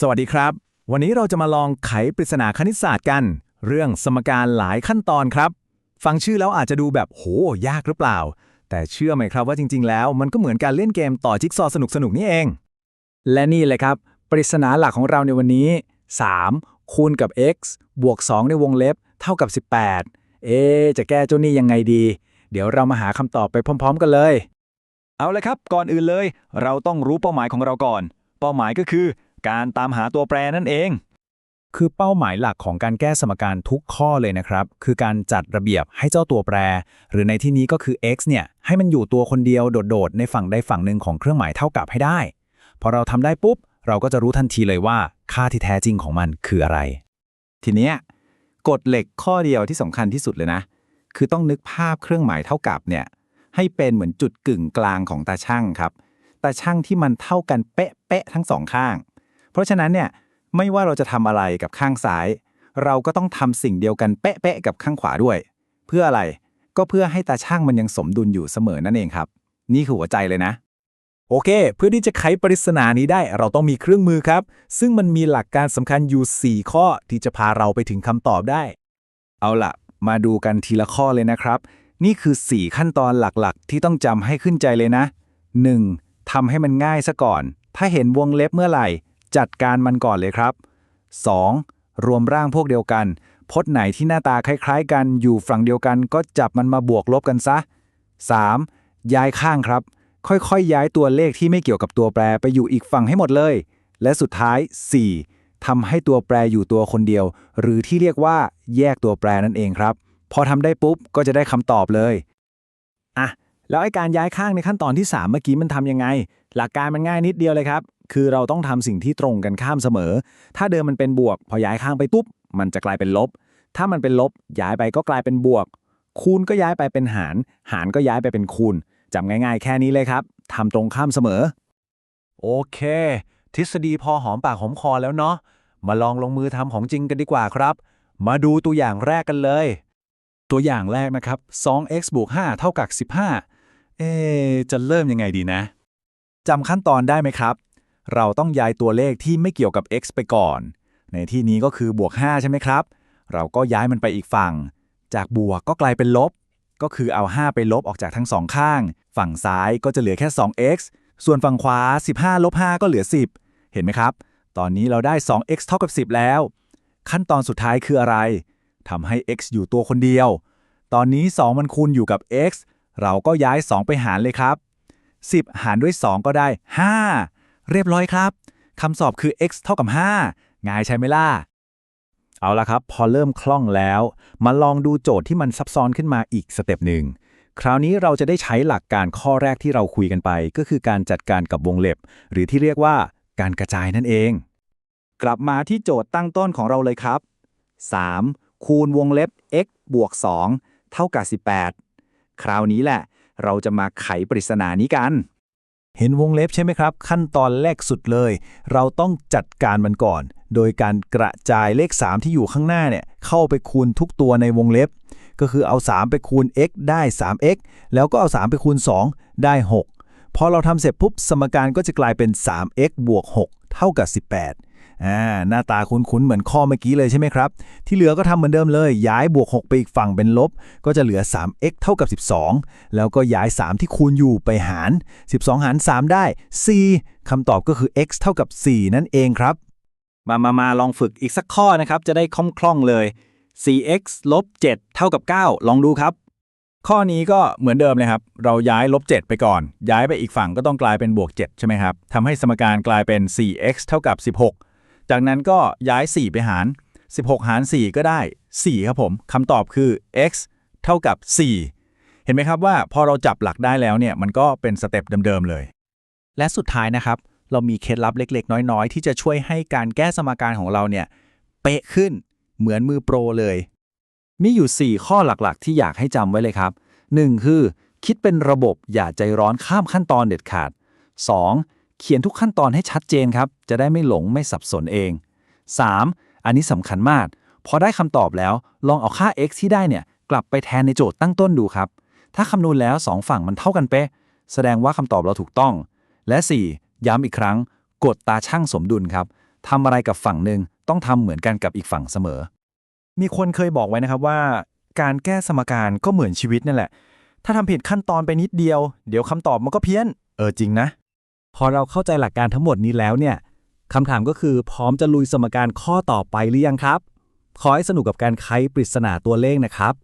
สวัสดีครับ วันนี้เราจะมาลองไขปริศนาคณิตศาสตร์กัน เรื่องสมการหลายขั้นตอนครับ ฟังชื่อแล้วอาจจะดูแบบโห ยากหรือเปล่า แต่เชื่อไหมครับว่าจริง ๆ แล้วมันก็เหมือนการเล่นเกมต่อจิ๊กซอว์สนุกๆนี่เอง และนี่เลยครับ ปริศนาหลักของเราในวันนี้ 3 คูณกับ x บวก 2 ในวงเล็บ เท่ากับ 18 เอ จะแก้เจ้านี่ยังไงดี เดี๋ยวเรามาหาคำตอบไปพร้อม ๆ กันเลย เอาเลยครับ ก่อนอื่นเลย เราต้องรู้เป้าหมายของเราก่อน เป้าหมายก็คือ การตามหาตัวแปรนั่นเอง คือเป้าหมายหลักของการแก้สมการทุกข้อเลยนะครับ คือการจัดระเบียบให้เจ้าตัวแปร หรือในที่นี้ก็คือ x เนี่ยให้มันอยู่ตัวคนเดียวโดดๆ ในฝั่งใดฝั่งหนึ่งของเครื่องหมายเท่ากับให้ได้ พอเราทำได้ปุ๊บ เราก็จะรู้ทันทีเลยว่าค่าที่แท้จริงของมันคืออะไร ทีเนี้ยกฎเหล็กข้อเดียวที่สำคัญที่สุดเลยนะ คือต้องนึกภาพเครื่องหมายเท่ากับเนี่ยให้เป็นเหมือนจุดกึ่งกลางของตาช่างครับ ตาช่างที่มันเท่ากันเป๊ะๆทั้งสองข้าง เพราะฉะนั้นเนี่ยไม่ว่าเราจะทำอะไรกับข้างซ้าย เราก็ต้องทำสิ่งเดียวกันเป๊ะๆกับข้างขวาด้วย เพื่ออะไรก็เพื่อให้ตาช่างมันยังสมดุลอยู่เสมอนั่นเองครับ นี่คือหัวใจเลยนะ โอเค เพื่อที่จะไขปริศนานี้ได้เราต้องมีเครื่องมือครับ ซึ่งมันมีหลักการสำคัญอยู่ 4 ข้อที่จะพาเราไปถึงคำตอบได้ เอาล่ะ มาดูกันทีละข้อเลยนะครับ นี่คือ 4 ขั้นตอนหลักๆ ที่ต้องจำให้ขึ้นใจเลยนะ 1. ทำให้มันง่ายซะก่อน ถ้าเห็นวงเล็บเมื่อไหร่ จัดการมันก่อนเลยครับ 2. รวมร่างพวกเดียวกัน พจน์ไหนที่หน้าตาคล้ายๆ กันอยู่ฝั่งเดียวกัน ก็จับมันมาบวกลบกันซะ 3. ย้ายข้างครับ ค่อยๆย้ายตัวเลขที่ไม่เกี่ยวกับตัวแปรไปอยู่อีกฝั่งให้หมดเลย และสุดท้าย 4. ทำให้ตัวแปรอยู่ตัวคนเดียว หรือที่เรียกว่าแยกตัวแปรนั่นเองครับ พอทำได้ปุ๊บก็จะได้คำตอบเลย อะ แล้วไอ้การย้ายข้างในขั้นตอนที่ 3 เมื่อกี้มันทำยังไง หลักการมันง่ายนิดเดียวเลยครับ คือเราต้องทำสิ่งที่ตรงกันข้ามเสมอ ถ้าเดิมมันเป็นบวก พอย้ายข้างไปปุ๊บ มันจะกลายเป็นลบ ถ้ามันเป็นลบ ย้ายไปก็กลายเป็นบวก คูณก็ย้ายไปเป็นหาร หารก็ย้ายไปเป็นคูณจำง่าย ๆ แค่นี้เลยครับทำตรงข้ามเสมอ โอเค ทฤษฎีพอหอมปากหอมคอแล้วเนาะมาลองลงมือทำของจริงกันดีกว่าครับ มาดูตัวอย่างแรกกันเลย ตัวอย่างแรกนะครับ 2x บวก5เท่ากับ15 เอ๊จะเริ่มยังไงดีนะจำขั้นตอนได้ไหมครับ เราต้องย้ายตัวเลขที่ไม่เกี่ยวกับ x ไปก่อน ในที่นี้ก็คือบวก 5 ใช่ไหมครับ เราก็ย้ายมันไปอีกฝั่ง จากบวกก็กลายเป็นลบ ก็คือเอา 5 ไปลบออกจากทั้งสองข้าง ฝั่งซ้ายก็จะเหลือแค่ 2x ส่วนฝั่งขวา 15 ลบ 5 ก็เหลือ 10 เห็นไหมครับ ตอนนี้เราได้ 2x เท่ากับ 10 แล้ว ขั้นตอนสุดท้ายคืออะไรทำให้ x อยู่ตัวคนเดียว ตอนนี้ 2 มันคูณอยู่กับ x เราก็ย้าย 2 ไปหารเลยครับ 10 หารด้วย 2 ก็ได้ 5 เรียบร้อยครับคำสอบคือ x เท่ากับ 5 ง่ายใช่ไหมล่ะ เอาละครับ พอเริ่มคล่องแล้ว มาลองดูโจทย์ที่มันซับซ้อนขึ้นมาอีกสเต็ปหนึ่ง คราวนี้เราจะได้ใช้หลักการข้อแรกที่เราคุยกันไป ก็คือการจัดการกับวงเล็บ หรือที่เรียกว่าการกระจายนั่นเอง กลับมาที่โจทย์ตั้งต้นของเราเลยครับ 3. คูณวงเล็บ x บวก 2 เท่ากับ 18 คราวนี้แหละ เราจะมาไขปริศนานี้กัน เห็นวงเล็บใช่ไหมครับ ขั้นตอนแรกสุดเลย เราต้องจัดการมันก่อน โดยการกระจายเลข 3 ที่อยู่ข้างหน้าเนี่ยเข้าไปคูณทุกตัวในวงเล็บ ก็คือเอา 3 ไปคูณ x ได้ 3x แล้วก็เอา 3 ไปคูณ 2 ได้ 6 พอเราทำเสร็จปุ๊บสมการก็จะกลายเป็น 3x บวก 6 เท่ากับ 18 อ่าหน้าตาคุ้นๆ เหมือนข้อเมื่อกี้เลยใช่ไหมครับ ที่เหลือก็ทำเหมือนเดิมเลย ย้ายบวก 6 ไปอีกฝั่งเป็นลบ ก็จะเหลือ 3x เท่ากับ 12 แล้วก็ย้าย 3 ที่คูณอยู่ไปหาร 12 หาร 3 ได้ 4คำตอบก็คือ x เท่ากับ 4 นั่นเองครับ มามามาลองฝึกอีกสักข้อนะครับ จะได้คล่องๆเลย 4x ลบ7เท่ากับ 9 ลองดูครับ ข้อนี้ก็เหมือนเดิมเลยครับ เราย้ายลบ 7 ไปก่อน ย้ายไปอีกฝั่งก็ต้องกลายเป็นบวก 7 ใช่ไหมครับทำให้สมการกลายเป็น 4x เท่ากับ 16 จากนั้นก็ย้าย 4 ไปหาร 16 หาร 4 ก็ได้ 4 ครับผมคำตอบคือ x เท่ากับ 4 เห็นไหมครับว่าพอเราจับหลักได้แล้วเนี่ยมันก็เป็นสเต็ปเดิมๆเลย และสุดท้ายนะครับ เรามีเคล็ดลับเล็ก ๆ น้อยๆ ที่จะช่วยให้การแก้สมการของเราเนี่ยเป๊ะขึ้นเหมือนมือโปรเลย มีอยู่ 4 ข้อหลักๆ ที่อยากให้จำไว้เลยครับ 1. คือ คิดเป็นระบบอย่าใจร้อนข้ามขั้นตอนเด็ดขาด 2. เขียนทุกขั้นตอนให้ชัดเจนครับ จะได้ไม่หลงไม่สับสนเอง 3. อันนี้สำคัญมาก พอได้คำตอบแล้ว ลองเอาค่า x ที่ได้เนี่ย กลับไปแทนในโจทย์ตั้งต้นดูครับ ถ้าคำนวณแล้ว 2 ฝั่งมันเท่ากันเป๊ะ แสดงว่าคำตอบเราถูกต้อง และ 4. ย้ำอีกครั้ง กดตาช่างสมดุลครับทำอะไรกับฝั่งหนึ่งต้องทำเหมือนกันกับอีกฝั่งเสมอ มีคนเคยบอกไว้นะครับว่า การแก้สมการก็เหมือนชีวิตนั่นแหละ ถ้าทำผิดขั้นตอนไปนิดเดียว เดี๋ยวคำตอบมันก็เพี้ยน เออจริงนะ พอเราเข้าใจหลักการทั้งหมดนี้แล้วเนี่ยคำถามก็คือพร้อมจะลุยสมการข้อต่อไปหรือยังครับ ขอให้สนุกกับการไขปริศนาตัวเลขนะครับ